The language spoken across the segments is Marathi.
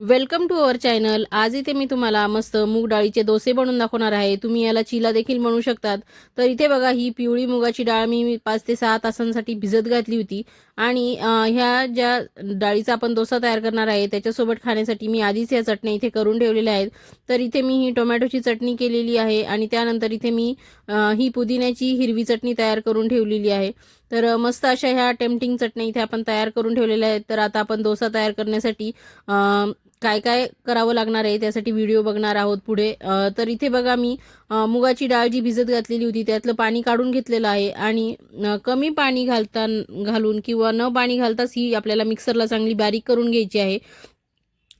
वेलकम टू अवर चॅनल आज इथे मी तुम्हाला मस्त मूग डाळीचे डोसे बनवून दाखवणार आहे. तुम्ही याला चिला देखील म्हणू शकतात. तर इथे बघा ही पिवळी मुगाची डाळ मी पाच ते सहा तासांसाठी भिजत घातली होती. आणि ह्या ज्या डाळीचा आपण डोसा तयार करणार आहे त्याच्यासोबत खाण्यासाठी मी आधीच या चटण्या इथे करून ठेवलेल्या आहेत. तर इथे मी ही टोमॅटोची चटणी केलेली आहे आणि त्यानंतर इथे मी ही पुदिन्याची हिरवी चटणी तयार करून ठेवलेली आहे. तर मस्त अशा ह्या टेम्पटिंग चटण्या इथे आपण तयार करून ठेवलेल्या आहेत. तर आता आपण डोसा तयार करण्यासाठी काय काय करावं लागणार आहे त्यासाठी व्हिडिओ बघणार आहोत पुढे. तर इथे बघा मी मुगाची डाळ जी भिजत घातलेली होती त्यातलं पाणी काढून घेतलेलं आहे आणि कमी पाणी घालता घालून किंवा न पाणी घालताच ही आपल्याला मिक्सरला चांगली बारीक करून घ्यायची आहे.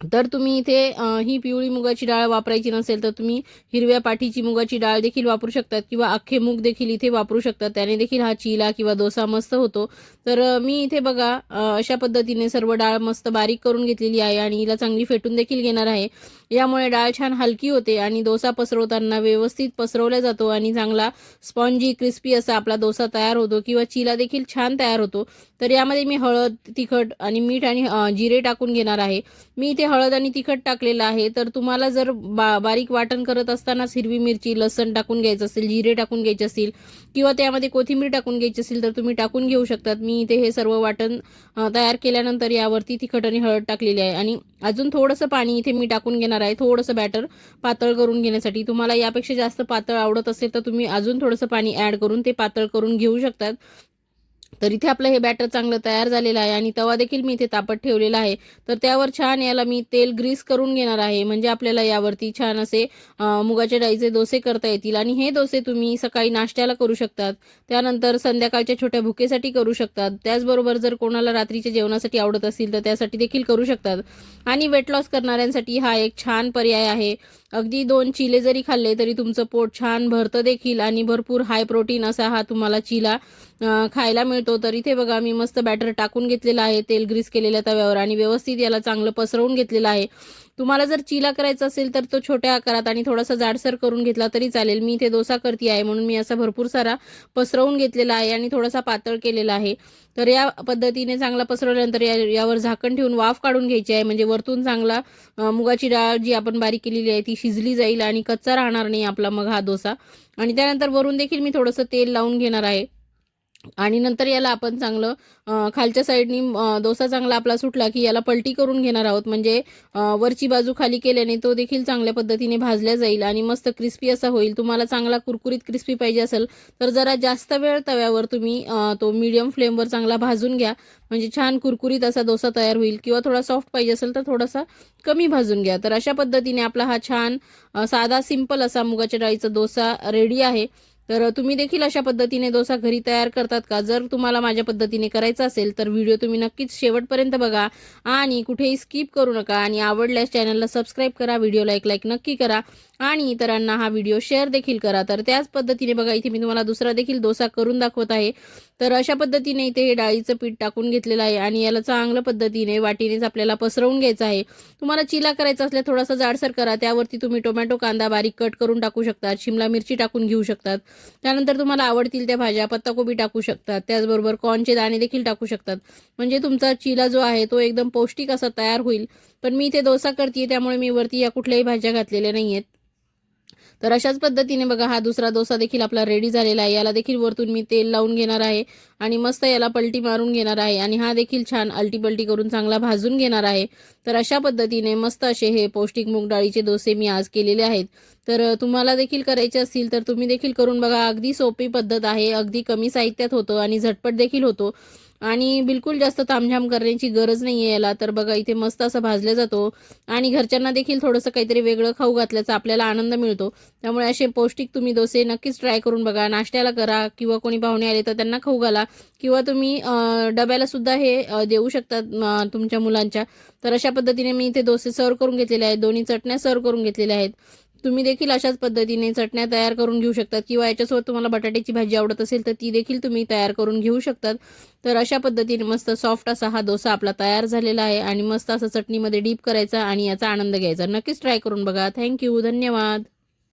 तर तुम्ही इथे ही पिवळी मुगाची डाळ वापरायची नसेल तर तुम्ही हिरव्या पाठीची मुगाची डाळ देखील वापरू शकतात किंवा अख्खे मूग देखील इथे वापरू शकतात. त्याने देखील हा चिला किंवा डोसा मस्त होतो. तर मी इथे बघा अशा पद्धतीने सर्व डाळ मस्त बारीक करून घेतलेली आहे आणि हिला चांगली फेटून देखील घेणार आहे. यामुळे डाळ छान हलकी होते आणि डोसा पसरवताना व्यवस्थित पसरवला जातो आणि चांगला स्पॉन्जी क्रिस्पी असा आपला डोसा तयार होतो किंवा चिला देखील छान तयार होतो. तर यामध्ये मी हळद तिखट आणि मीठ आणि जिरे टाकून घेणार आहे. मी इथे हळद आणि तिखट टाकलेलं आहे. तर तुम्हाला जर बा बारीक वाटण करत असतानाच हिरवी मिरची लसण टाकून घ्यायचं असेल जिरे टाकून घ्यायचे असतील किंवा त्यामध्ये कोथिंबीर टाकून घ्यायची असेल तर तुम्ही टाकून घेऊ शकतात. मी इथे हे सर्व वाटण तयार केल्यानंतर यावरती तिखट आणि हळद टाकलेली आहे. आणि अजून थोडंसं पाणी इथे मी टाकून घेणार आहे. थोडंसं बॅटर पातळ करून घेण्यासाठी. तुम्हाला यापेक्षा जास्त पातळ आवडत असेल तर तुम्ही अजून थोडंसं पाणी ॲड करून ते पातळ करून घेऊ शकतात. तर इथे आपलं हे बॅटर चांगलं तयार झालेलं आहे आणि तवा देखील मी इथे तापत ठेवलेला आहे. तर त्यावर छान याला मी तेल ग्रीस करून घेणार आहे. म्हणजे आपल्याला यावरती छान असे मुगाच्या डाळीचे डोसे करता येतील आणि हे डोसे तुम्ही सकाळी नाश्त्याला करू शकतात. त्यानंतर संध्याकाळच्या छोट्या भुकेसाठी करू शकतात. त्याचबरोबर जर कोणाला रात्रीच्या जेवणासाठी आवडत असतील तर त्यासाठी देखील करू शकतात. आणि वेट लॉस करणाऱ्यांसाठी हा एक छान पर्याय आहे. अगदी दोन चिले जरी खाल्ले तरी तुमचं पोट छान भरतं देखील आणि भरपूर हाय प्रोटीन असा हा तुम्हाला चिला खायला मिळतो. तर इथे बघा मी मस्त बॅटर टाकून घेतलेला आहे. तेल ग्रीस केलेल्या तव्यावर आणि व्यवस्थित याला चांगलं पसरवून घेतलेलं आहे. तुम्हाला जर चिला करायचा असेल तर तो छोट्या आकारात आणि थोडासा जाडसर करून घेतला तरी चालेल. मी इथे डोसा करते आहे म्हणून मी असा भरपूर सारा पसरवून घेतलेला आहे आणि थोडासा पातळ केलेला आहे. तर या पद्धतीने चांगला पसरवल्यानंतर या यावर झाकण ठेवून वाफ काढून घ्यायची आहे. म्हणजे वरतून चांगला मुगाची डाळ जी आपण बारीक केलेली आहे ती शिजली जाईल आणि कच्चा राहणार नाही आपला मग हा डोसा. आणि त्यानंतर वरून देखील मी थोडंसं तेल लावून घेणार आहे. आणि नंतर याला आपण चांगलं खालच्या साईडनी डोसा चांगला आपला सुटला की याला पलटी करून घेणार आहोत. म्हणजे वरची बाजू खाली केल्याने तो देखील चांगल्या पद्धतीने भाजल्या जाईल आणि मस्त क्रिस्पी असा होईल. तुम्हाला चांगला कुरकुरीत क्रिस्पी पाहिजे असेल तर जरा जास्त वेळ तव्यावर तुम्ही तो मीडियम फ्लेमवर चांगला भाजून घ्या. म्हणजे छान कुरकुरीत असा डोसा तयार होईल किंवा थोडा सॉफ्ट पाहिजे असेल तर थोडासा कमी भाजून घ्या. तर अशा पद्धतीने आपला हा छान साधा सिंपल असा मुगाच्या डाळीचा डोसा रेडी आहे. तर तुम्ही देखील अशा पद्धतीने डोसा घरी तयार करतात का? जर तुम्हाला माझ्या पद्धतीने करायचा असेल तर व्हिडिओ तुम्ही नक्कीच शेवटपर्यंत बघा आणि कुठेही स्किप करू नका आणि आवडल्यास चॅनलला सबस्क्राईब करा व्हिडिओला एक लाईक नक्की करा आणि इतरांना हा व्हिडिओ शेअर देखील करा. तर त्याच पद्धतीने बघा इथे मी तुम्हाला दुसरा देखील डोसा करून दाखवत आहे. तर अशा पद्धतीने इथे हे डाळीचं पीठ टाकून घेतलेलं आहे आणि याला चांगल्या पद्धतीने वाटीनेच आपल्याला पसरवून घ्यायचं आहे. तुम्हाला चिला करायचा असल्या थोडासा जाडसर करा त्यावरती तुम्ही टोमॅटो कांदा बारीक कट करून टाकू शकतात शिमला मिरची टाकून घेऊ शकतात. त्यानंतर तुम्हाला आवडतील त्या भाज्या पत्ताकोबी टाकू शकतात. त्याचबरोबर कॉर्नचे दाणे देखील टाकू शकतात. म्हणजे तुमचा चिला जो आहे तो एकदम पौष्टिक असा तयार होईल. पण मी इथे डोसा करते त्यामुळे मी वरती या कुठल्याही भाज्या घातलेल्या नाही आहेत तर अशाच पद्धतीने बघा हा दुसरा डोसा देखील आपला रेडी झालेला आहे. याला देखील वरतून मी तेल लावून घेणार आहे आणि मस्त याला पलटी मारून घेणार आहे आणि हा देखील छान अलटी पलटी करून चांगला भाजून घेणार आहे. तर अशा पद्धतीने मस्त असे हे पौष्टिक मूग डाळीचे डोसे मी आज केलेले आहेत. तर तुम्हाला देखील करायचे असतील तर तुम्ही देखील करून बघा. अगदी सोपी पद्धत आहे. अगदी कमी साहित्यात होतं आणि झटपट देखील होतो. आणि बिलकुल जास्त तामझाम करण्याची गरज नाही आहे याला. तर बघा इथे मस्त असं भाजलं जातो. आणि घरच्यांना देखील थोडंसं काहीतरी वेगळं खाऊ घातल्याचा आपल्याला आनंद मिळतो. त्यामुळे असे पौष्टिक तुम्ही डोसे नक्कीच ट्राय करून बघा. नाश्त्याला करा किंवा कोणी पाहुणे आले तर त्यांना खाऊ घाला. किंवा तुम्ही डब्यालासुद्धा डब्याला सुद्धा हे देऊ शकतात तुमच्या मुलांच्या. तर अशा पद्धतीने मी इथे डोसे सर्व करून घेतलेले आहेत. दोन्ही चटण्या सर्व करून घेतलेल्या आहेत. तुम्ही देखील अशाच पद्धतीने चटण्या तयार करून घेऊ शकतात किंवा याच्यासोबत तुम्हाला बटाट्याची भाजी आवडत असेल तर ती देखील तुम्ही तयार करून घेऊ शकतात. तर अशा पद्धतीने मस्त सॉफ्ट असा हा डोसा आपला तयार झालेला आहे आणि मस्त असा चटणीमध्ये डीप करायचा आणि याचा आनंद घ्यायचा. नक्कीच ट्राय करून बघा. थँक्यू धन्यवाद.